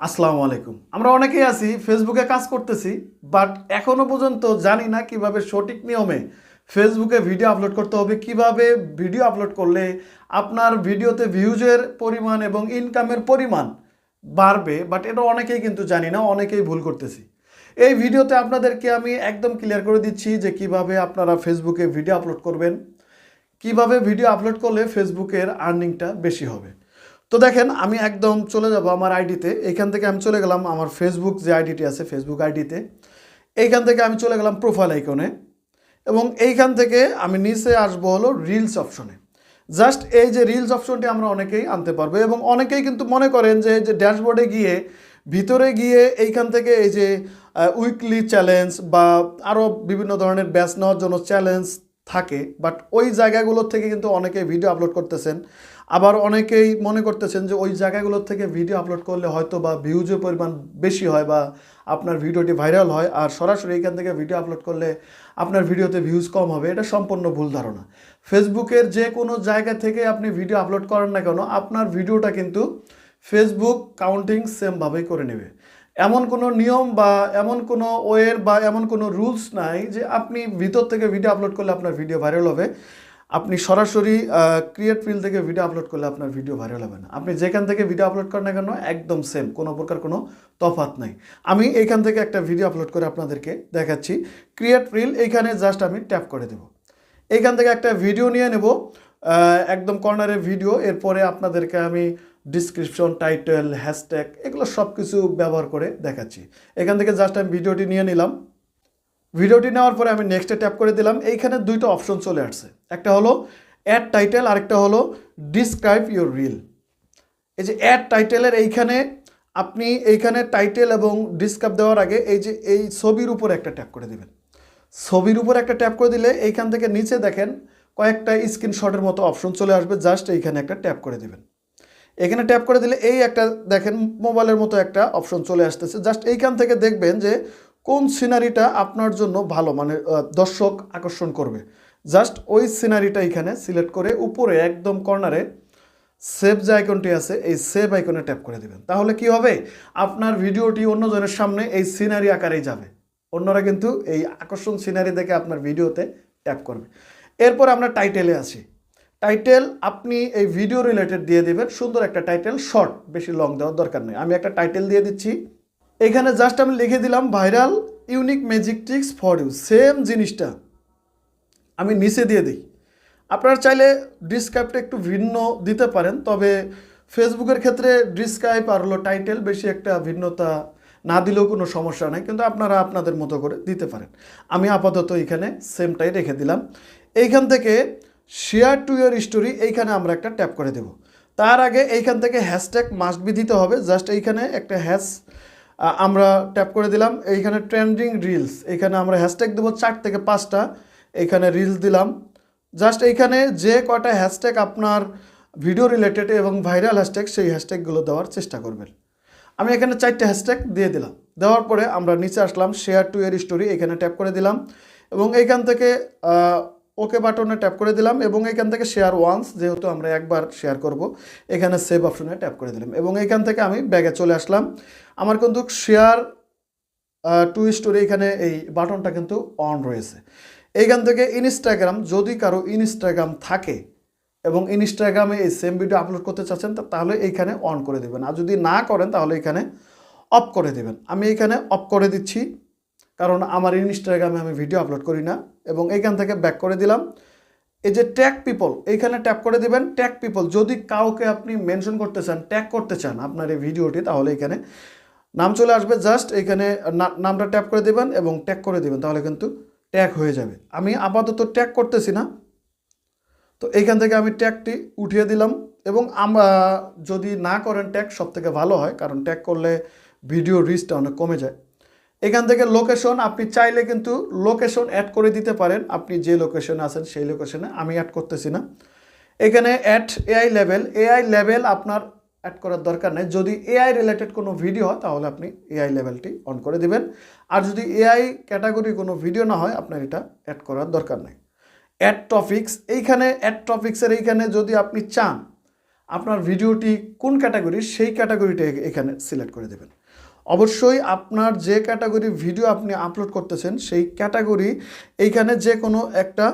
আসসালামু আলাইকুম। আমরা অনেকেই আছি ফেসবুকে কাজ করতেছি বাট এখনও পর্যন্ত জানি না কীভাবে সঠিক নিয়মে ফেসবুকে ভিডিও আপলোড করতে হবে, কীভাবে ভিডিও আপলোড করলে আপনার ভিডিওতে ভিউজের পরিমাণ এবং ইনকামের পরিমাণ বাড়বে বাট এটা অনেকেই কিন্তু জানি না, অনেকেই ভুল করতেছি। এই ভিডিওতে আপনাদেরকে আমি একদম ক্লিয়ার করে দিচ্ছি যে কীভাবে আপনারা ফেসবুকে ভিডিও আপলোড করবেন, কীভাবে ভিডিও আপলোড করলে ফেসবুকের আর্নিংটা বেশি হবে। তো দেখেন, আমি একদম চলে যাব আমার আইডিতে। এইখান থেকে আমি চলে গেলাম আমার ফেসবুক যে আইডিটি আছে ফেসবুক আইডিতে। এইখান থেকে আমি চলে গেলাম প্রোফাইল আইকনে এবং এইখান থেকে আমি নিচে আসব হলো রিলস অপশনে জাস্ট এই যে রিলস অপশনটি আমরা অনেকেই আনতে পারব এবং অনেকেই কিন্তু মনে করেন যে এই যে ড্যাশবোর্ডে গিয়ে, ভিতরে গিয়ে এইখান থেকে এই যে উইকলি চ্যালেঞ্জ বা আরও বিভিন্ন ধরনের ব্যাচ নেওয়ার জন্য চ্যালেঞ্জ থাকে বাট ওই জায়গাগুলোর থেকে কিন্তু অনেকেই ভিডিও আপলোড করতেছেন। আবার অনেকেই মনে করতেছেন যে ওই জায়গাগুলোর থেকে ভিডিও আপলোড করলে হয়তো বা ভিউজের পরিমাণ বেশি হয় বা আপনার ভিডিওটি ভাইরাল হয়, আর সরাসরি এখান থেকে ভিডিও আপলোড করলে আপনার ভিডিওতে ভিউজ কম হবে। এটা সম্পূর্ণ ভুল ধারণা। ফেসবুকের যে কোনো জায়গা থেকে আপনি ভিডিও আপলোড করেন না কেন, আপনার ভিডিওটা কিন্তু ফেসবুক কাউন্টিং সেমভাবেই করে নেবে। এমন কোনো নিয়ম বা এমন কোনো ওয়ের বা এমন কোনো রুলস নাই যে আপনি ভিতর থেকে ভিডিও আপলোড করলে আপনার ভিডিও ভাইরাল হবে। আপনি সরাসরি ক্রিয়েট ফিল থেকে ভিডিও আপলোড করলে আপনার ভিডিও ভাইরাল হবে না। আপনি যেখান থেকে ভিডিও আপলোড করেন না কেন, একদম সেম কোনো প্রকার কোনো তফাৎ নাই। আমি এইখান থেকে একটা ভিডিও আপলোড করে আপনাদেরকে দেখাচ্ছি। ক্রিয়েট রিল এইখানে জাস্ট আমি ট্যাপ করে দেব। এইখান থেকে একটা ভিডিও নিয়ে নেব। একদম কর্নারের ভিডিও এরপরে আপনাদেরকে আমি ডিসক্রিপশন টাইটেল হ্যাশট্যাগ এগুলো সব কিছু ব্যবহার করে দেখাচ্ছি। এখান থেকে জাস্ট আমি ভিডিওটি নিয়ে নিলাম। ভিডিওটি নেওয়ার পরে আমি নেক্সটে ট্যাপ করে দিলাম। এইখানে দুইটা অপশন চলে আসছে। একটা হলো অ্যাড টাইটেল আরেকটা হলো ডিসক্রাইব ইউর রিল এই যে অ্যাড টাইটেলের এইখানে আপনি এইখানে টাইটেল এবং ডিসক্রাইব দেওয়ার আগে এই যে এই ছবির উপর একটা ট্যাপ করে দেবেন। ছবির উপর একটা ট্যাপ করে দিলে এইখান থেকে নিচে দেখেন কয়েকটা স্ক্রিনশটের মতো অপশন চলে আসবে। জাস্ট এইখানে একটা ট্যাপ করে দেবেন। এখানে ট্যাপ করে দিলে এই একটা দেখেন মোবাইলের মতো একটা অপশন চলে আসতেছে। জাস্ট এইখান থেকে দেখবেন যে কোন সিনারিটা আপনার জন্য ভালো মানে দর্শক আকর্ষণ করবে। জাস্ট ওই সিনারিটা এখানে সিলেক্ট করে উপরে একদম কর্নারে সেভ যে আইকনটি আছে, এই সেভ আইকনে ট্যাপ করে দেবেন। তাহলে কি হবে? আপনার ভিডিওটি অন্যজনের সামনে এই সিনারি আকারেই যাবে। অন্যরা কিন্তু এই আকর্ষণ সিনারি দেখে আপনার ভিডিওতে ট্যাপ করবে। এরপর আমরা টাইটেলে আসি। টাইটেল আপনি এই ভিডিও রিলেটেড দিয়ে দেবেন। সুন্দর একটা টাইটেল শর্ট বেশি লং দেওয়ার দরকার নেই। আমি একটা টাইটেল দিয়ে দিচ্ছি। এখানে জাস্ট আমি লিখে দিলাম, viral unique magic tricks for you same জিনিসটা আমি নিচে দিয়ে দিই। আপনারা চাইলে ডিসক্রাইবটা একটু ভিন্ন দিতে পারেন, তবে ফেসবুকের ক্ষেত্রে ডিসক্রাইব আর হলো টাইটেল বেশি একটা ভিন্নতা না দিলেও কোনো সমস্যা নেই, কিন্তু আপনারা আপনাদের মতো করে দিতে পারেন। আমি আপাতত এখানে সেমটাই রেখে দিলাম। এইখান থেকে শেয়ার টু ইয়ার স্টোরি এইখানে আমরা একটা ট্যাপ করে দেব। তার আগে এইখান থেকে হ্যাশট্যাগ মাস্ট বি দিতে হবে। জাস্ট এইখানে একটা হ্যাশ আমরা ট্যাপ করে দিলাম। এইখানে ট্রেন্ডিং রিলস এখানে আমরা হ্যাশট্যাগ দেবো চার থেকে পাঁচটা। এইখানে রিলস দিলাম। জাস্ট এইখানে যে কটা হ্যাশট্যাগ আপনার ভিডিও রিলেটেড এবং ভাইরাল হ্যাশট্যাগ সেই হ্যাশট্যাগুলো দেওয়ার চেষ্টা করবেন। আমি এখানে চারটে হ্যাশট্যাগ দিয়ে দিলাম। দেওয়ার পরে আমরা নিচে আসলাম শেয়ার টু এর স্টোরি এখানে ট্যাপ করে দিলাম। এবং এইখান থেকে ওকে বাটনে ট্যাপ করে দিলাম এবং এখান থেকে শেয়ার ওয়ান্স যেহেতু আমরা একবার শেয়ার করব, এখানে সেভ অপশনে ট্যাপ করে দিলাম এবং এইখান থেকে আমি ব্যাগে চলে আসলাম। আমার কিন্তু শেয়ার টু স্টোরি এখানে এই বাটনটা কিন্তু অন রয়েছে। এইখান থেকে ইনস্টাগ্রাম যদি কারও ইনস্টাগ্রাম থাকে এবং ইনস্টাগ্রামে এই সেম ভিডিও আপলোড করতে চাচ্ছেন তাহলে এইখানে অন করে দেবেন। আর যদি না করেন, তাহলে এখানে অফ করে দেবেন। আমি এখানে অফ করে দিচ্ছি। কারণ আমার ইনস্টাগ্রামে আমি ভিডিও আপলোড করি না, এবং এইখান থেকে ব্যাক করে দিলাম। এই যে ট্যাগ পিপল এইখানে ট্যাপ করে দিবেন ট্যাগ পিপল যদি কাউকে আপনি মেনশন করতে চান ট্যাগ করতে চান আপনার এই ভিডিওটি তাহলে এখানে নাম চলে আসবে জাস্ট এখানে নামটা ট্যাপ করে দিবেন এবং ট্যাগ করে দিবেন, তাহলে কিন্তু ট্যাগ হয়ে যাবে। আমি আপাতত ট্যাগ করতেছি না। তো এইখান থেকে আমি ট্যাগটি উঠিয়ে দিলাম, এবং আমরা যদি না করেন ট্যাগ সব থেকে ভালো হয়, কারণ ট্যাগ করলে ভিডিও রিচটা অনেক কমে যায়। এখান থেকে লোকেশন আপনি চাইলে কিন্তু লোকেশন অ্যাড করে দিতে পারেন। আপনি যে লোকেশনে আছেন সেই লোকেশনে আমি অ্যাড করতেছি না। এখানে add AI level AI level আপনার অ্যাড করার দরকার নেই। যদি এআই রিলেটেড কোনো ভিডিও হয়, তাহলে আপনি এআই লেভেলটি অন করে দিবেন। আর যদি এআই ক্যাটাগরি কোনো ভিডিও না হয়, আপনার এটা অ্যাড করার দরকার নেই। অ্যাড টপিক্স এইখানে অ্যাড টপিক্সের এইখানে যদি আপনি চান, আপনার ভিডিওটি কোন ক্যাটাগরি সেই ক্যাটাগরিটা এখানে সিলেক্ট করে দেবেন। অবশ্যই আপনার যে ক্যাটাগরি ভিডিও আপনি আপলোড করতেছেন, সেই ক্যাটাগরি এইখানে যে কোনো একটা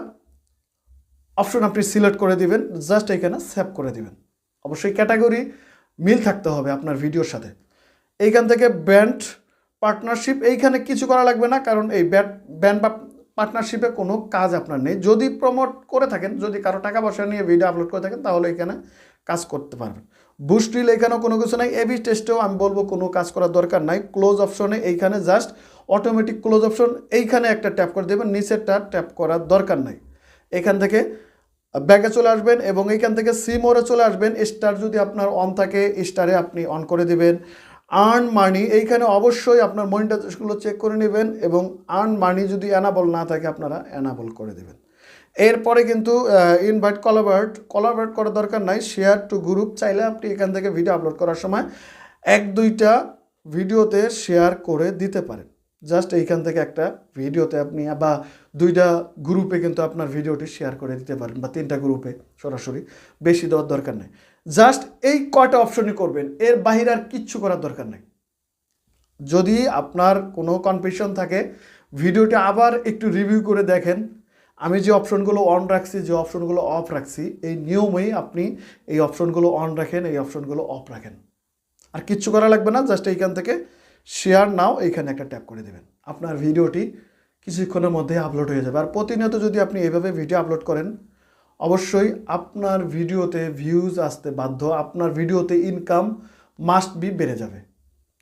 অপশন আপনি সিলেক্ট করে দিবেন জাস্ট এইখানে সেভ করে দিবেন। অবশ্যই ক্যাটাগরি মিল থাকতে হবে আপনার ভিডিওর সাথে। এইখান থেকে ব্যান্ড পার্টনারশিপ এইখানে কিছু করা লাগবে না, কারণ এই ব্যাট ব্যান্ড বা পার্টনারশিপে কোনো কাজ আপনার নেই। যদি প্রমোট করে থাকেন, যদি কারও টাকা পয়সা নিয়ে ভিডিও আপলোড করে থাকেন, তাহলে এখানে কাজ করতে পারবেন। বুস্ট রিল এখানেও কোনো কিছু নাই এবি টেস্টেও আমি বলব কোনো কাজ করার দরকার নাই। ক্লোজ অপশনে এইখানে জাস্ট অটোমেটিক ক্লোজ অপশন এইখানে একটা ট্যাপ করে দেবেন, নিচেরটা ট্যাপ করার দরকার নাই। এখান থেকে ব্যাগে চলে আসবেন এবং এইখান থেকে সিমোরে চলে আসবেন স্টার যদি আপনার অন থাকে স্টারে আপনি অন করে দিবেন। আর্ন মানি এইখানে অবশ্যই আপনার মনিটাইজেশনগুলো চেক করে নেবেন এবং আর্ন মানি যদি অ্যানাবল না থাকে, আপনারা অ্যানাবল করে দেবেন। এরপরে কিন্তু ইনভাইট কলাবার্ট কলাবার্ট করার দরকার নাই শেয়ার টু গ্রুপ চাইলে আপনি এখান থেকে ভিডিও আপলোড করার সময় এক, দুইটা ভিডিওতে শেয়ার করে দিতে পারেন। জাস্ট এইখান থেকে একটা ভিডিওতে আপনি, বা দুইটা গ্রুপে কিন্তু আপনার ভিডিওটি শেয়ার করে দিতে পারেন, বা তিনটা গ্রুপে সরাসরি। বেশি দেওয়ার দরকার নেই। জাস্ট এই কয়টা অপশনই করবেন, এর বাহিরে আর কিচ্ছু করার দরকার নেই। যদি আপনার কোনো কনফিউশন থাকে ভিডিওটি আবার একটু রিভিউ করে দেখেন আমি যে অপশনগুলো অন রাখছি, যে অপশনগুলো অফ রাখছি, এই নিয়মেই আপনি এই অপশনগুলো অন রাখেন, এই অপশনগুলো অফ রাখেন। আর কিচ্ছু করা লাগবে না, জাস্ট এইখান থেকে শেয়ার নাও এইখানে একটা ট্যাপ করে দেবেন। আপনার ভিডিওটি কিছুক্ষণের মধ্যে আপলোড হয়ে যাবে। আর প্রতিনিয়ত যদি আপনি এইভাবে ভিডিও আপলোড করেন, অবশ্যই আপনার ভিডিওতে ভিউজ আসতে বাধ্য, আপনার ভিডিওতে ইনকাম মাস্ট বি বেড়ে যাবে।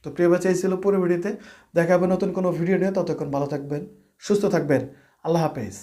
তো প্রিয় বাচ্চা এই ছিল পুরো ভিডিওতে দেখা হবে নতুন কোনো ভিডিও নিয়ে, ততক্ষণ ভালো থাকবেন, সুস্থ থাকবেন। আল্লাহ হাফেজ।